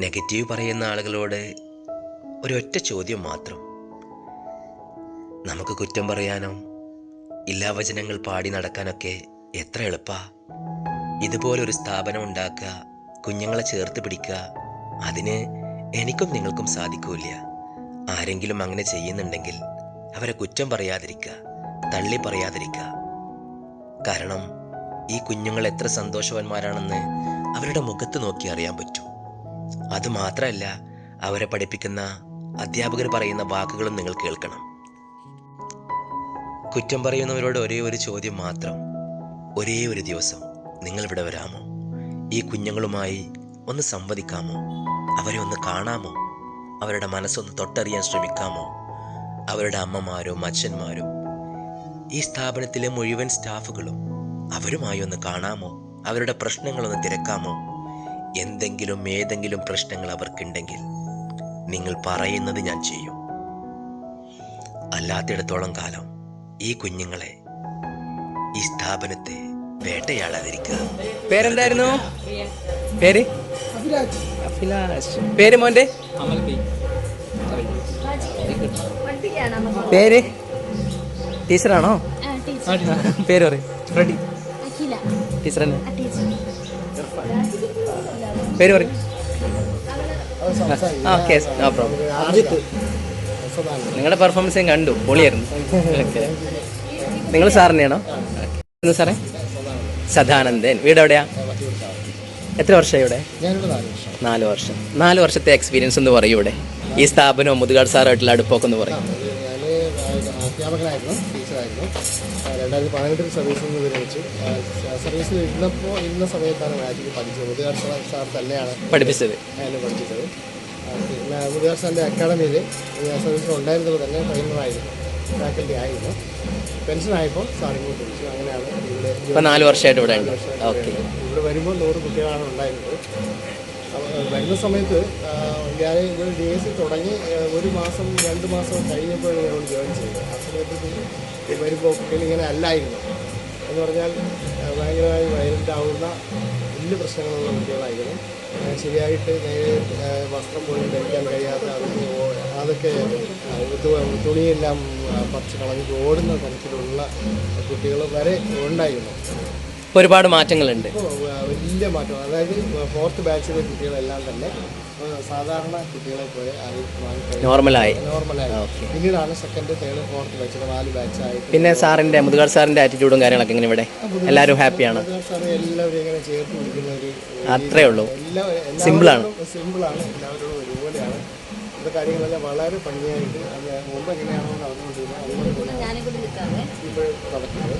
Negative പറയുന്ന ആളുകളോട് ഒരൊറ്റ ചോദ്യം മാത്രം. നമുക്ക് കുറ്റം പറയാനോ? ഇല്ലാവചനങ്ങൾ പാടി നടക്കാനൊക്കെ എത്ര എളുപ്പാ. ഇതുപോലൊരു സ്ഥാപനം ഉണ്ടാക്കുക കുഞ്ഞുങ്ങളെ ചേർത്ത് പിടിക്കുക അതിന് എനിക്കും നിങ്ങൾക്കും സാധിക്കൂല ആരെങ്കിലും അങ്ങനെ ചെയ്യുന്നുണ്ടെങ്കിൽ അവരെ കുറ്റം പറയാതിരിക്കുക തള്ളി പറയാതിരിക്കുക. കാരണം ഈ കുഞ്ഞുങ്ങൾ എത്ര സന്തോഷവാന്മാരാണെന്ന് അവരുടെ മുഖത്ത് നോക്കി അറിയാൻ പറ്റും. അതുമാത്രമല്ല അവരെ പഠിപ്പിക്കുന്ന അധ്യാപകർ പറയുന്ന വാക്കുകളും നിങ്ങൾ കേൾക്കണം. കുറ്റം പറയുന്നവരോട് ഒരേ ഒരു ചോദ്യം മാത്രം. ഒരേ ഒരു ദിവസം നിങ്ങൾ ഇവിടെ വരാമോ? ഈ കുഞ്ഞുങ്ങളുമായി ഒന്ന് സംവദിക്കാമോ? അവരെ ഒന്ന് കാണാമോ? അവരുടെ മനസ്സൊന്ന് തൊട്ടറിയാൻ ശ്രമിക്കാമോ? അവരുടെ അമ്മമാരോ അച്ഛന്മാരോ? ഈ സ്ഥാപനത്തിലെ മുഴുവൻ സ്റ്റാഫുകളും അവരുമായി ഒന്ന് കാണാമോ? അവരുടെ പ്രശ്നങ്ങളൊന്ന് തിരക്കാമോ? എന്തെങ്കിലും ഏതെങ്കിലും പ്രശ്നങ്ങൾ അവർക്കുണ്ടെങ്കിൽ നിങ്ങൾ പറയുന്നത് ഞാൻ ചെയ്യും. അല്ലാത്തിടത്തോളം കാലം ഈ കുഞ്ഞുങ്ങളെ ഈ സ്ഥാപനത്തെ വേട്ടയാടാതിരിക്കുക. പേരെന്തായിരുന്നു? പേര്? പേര് മോന്റെ പേര്? ടീച്ചറാണോ? പേര് പറയും. തന്നെ ടീച്ചർ. പേര് പറയും. ഓക്കെ നോ പ്രോബ്ലം നിങ്ങളുടെ പെർഫോമൻസ് ഞാൻ കണ്ടു. പൊളിയായിരുന്നു. ഓക്കെ നിങ്ങൾ സാറിനെയാണോ? സാറേ? സദാനന്ദൻ. വീട് എവിടെയാ? എത്ര വർഷമായി ഇവിടെ? നാല് വർഷം. നാല് വർഷത്തെ എക്സ്പീരിയൻസ് എന്ന് പറയൂ ഇവിടെ. ഈ സ്ഥാപനവും മുതുകാട് സാറായിട്ടുള്ള അടുപ്പൊക്കെ എന്ന് പറയും. അധ്യാപകനായിരുന്നു ടീച്ചറായിരുന്നു. രണ്ടായിരത്തി പതിനെട്ടിൽ സർവീസിൽ നിന്ന് വിരമിച്ചു സർവീസിൽ ഇരുന്നപ്പോൾ ഇന്ന സമയത്താണ് മാജിക്ക് പഠിച്ചത്. മുതുകാർ സാർ സാർ തന്നെയാണ് പഠിപ്പിച്ചത്. എന്നെ പഠിപ്പിച്ചത്. പിന്നെ മുതുകാർ സാറിന്റെ അക്കാഡമിയിൽ സർവീസിൽ ഉണ്ടായിരുന്നത് തന്നെ ട്രെയിനറായിരുന്നു. ഫാക്കൽറ്റി ആയിരുന്നു. പെൻഷനായപ്പോൾ സാർ ഇങ്ങോട്ട് വിളിച്ചു. അങ്ങനെയാണ് ഇവിടെ നാല് വർഷമായിട്ട് ഇവിടെ ഇവിടെ വരുമ്പോൾ നൂറ് കുട്ടികളാണ് ഉണ്ടായിരുന്നത്. വരുന്ന സമയത്ത് ഞാൻ ഇത് ഡി എസ് സി തുടങ്ങി ഒരു മാസം രണ്ട് മാസം കഴിഞ്ഞപ്പോഴാണ് ഞാൻ ജോയിൻ ചെയ്തത്. ആ സമയത്ത് വരുമ്പോൾ ഇങ്ങനെ അല്ലായിരുന്നു. എന്ന് പറഞ്ഞാൽ ഭയങ്കരമായി വയലന്റ് ആവുന്ന വലിയ പ്രശ്നങ്ങളുള്ള കുട്ടികളായിരുന്നു. ശരിയായിട്ട് നേരെ വസ്ത്രം പോലും ധരിക്കാൻ കഴിയാത്ത അതൊക്കെ അതൊക്കെ തുണിയെല്ലാം പറിച്ച് കളഞ്ഞിട്ട് ഓടുന്ന തരത്തിലുള്ള കുട്ടികൾ വരെ ഉണ്ടായിരുന്നു. ഒരുപാട് മാറ്റങ്ങളുണ്ട്. വലിയ മാറ്റം. അതായത് ഫോർത്ത് ബാച്ചിലെ കുട്ടികളെല്ലാം തന്നെ സാധാരണ കുട്ടികളെ പോലെ ആയി നോർമലായി നോർമലായി പിന്നീടാണ് സെക്കൻഡ് തേർഡ് ഫോർത്ത് ബാച്ച് നാല് ബാച്ചായി പിന്നെ സാറിന്റെ മുതുകാട് സാറിന്റെ ആറ്റിറ്റ്യൂഡും കാര്യങ്ങളൊക്കെ ഇങ്ങനെ ഇവിടെ? എല്ലാവരും ഹാപ്പിയാണ് എല്ലാവരും ഇങ്ങനെ ചേർത്ത് പിടിക്കുന്ന ഒരു അത്രേ ഉള്ളൂ. എല്ലാവരും സിമ്പിളാണ് സിമ്പിളാണ് എല്ലാവരോടും ഒരുപോലെയാണ്. ഇവിടുത്തെ കാര്യങ്ങളെല്ലാം വളരെ ഭംഗിയായിട്ട് അത് മുമ്പ് എങ്ങനെയാണോ നടന്നുകൊണ്ടിരുന്നത് അതുപോലെ ഇപ്പോൾ നടക്കുന്നത്.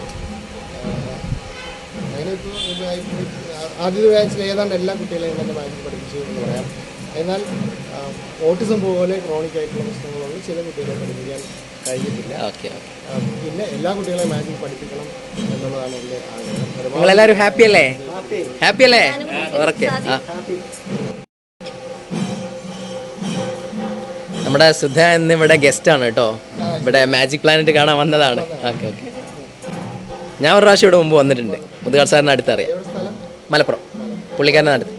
അങ്ങനെ ഇപ്പോൾ ആദ്യത്തെ ബാച്ചിൽ ഏതാണ്ട് എല്ലാ കുട്ടികളെയും തന്നെ മാജിക് പഠിപ്പിച്ചു എന്ന് പറയാം. എന്നാൽ ഓട്ടിസം പോലെ ക്രോണിക് ആയിട്ടുള്ള പ്രശ്നങ്ങളുള്ള ചില കുട്ടികളെ പഠിപ്പിക്കാൻ കഴിഞ്ഞിട്ടില്ല. പിന്നെ എല്ലാ കുട്ടികളെയും മാജിക് പഠിപ്പിക്കണം എന്നുള്ളതാണ് എന്റെ ആഗ്രഹം. നിങ്ങളെല്ലാവരും ഹാപ്പി അല്ലേ? ഹാപ്പി അല്ലേ? ഓക്കെ നമ്മുടെ സുധ എന്ന് ഇവിടെ ഗസ്റ്റാണ് ആണ് കേട്ടോ. ഇവിടെ മാജിക് പ്ലാനറ്റ് കാണാൻ വന്നതാണ്. Okay okay. ഞാൻ ഒരു പ്രാവശ്യം ഇവിടെ മുമ്പ് വന്നിട്ടുണ്ട്. മുതുകാട് സാറിന് അടുത്തറിയാം. മലപ്പുറം. പുള്ളിക്കാരനെ അടുത്ത്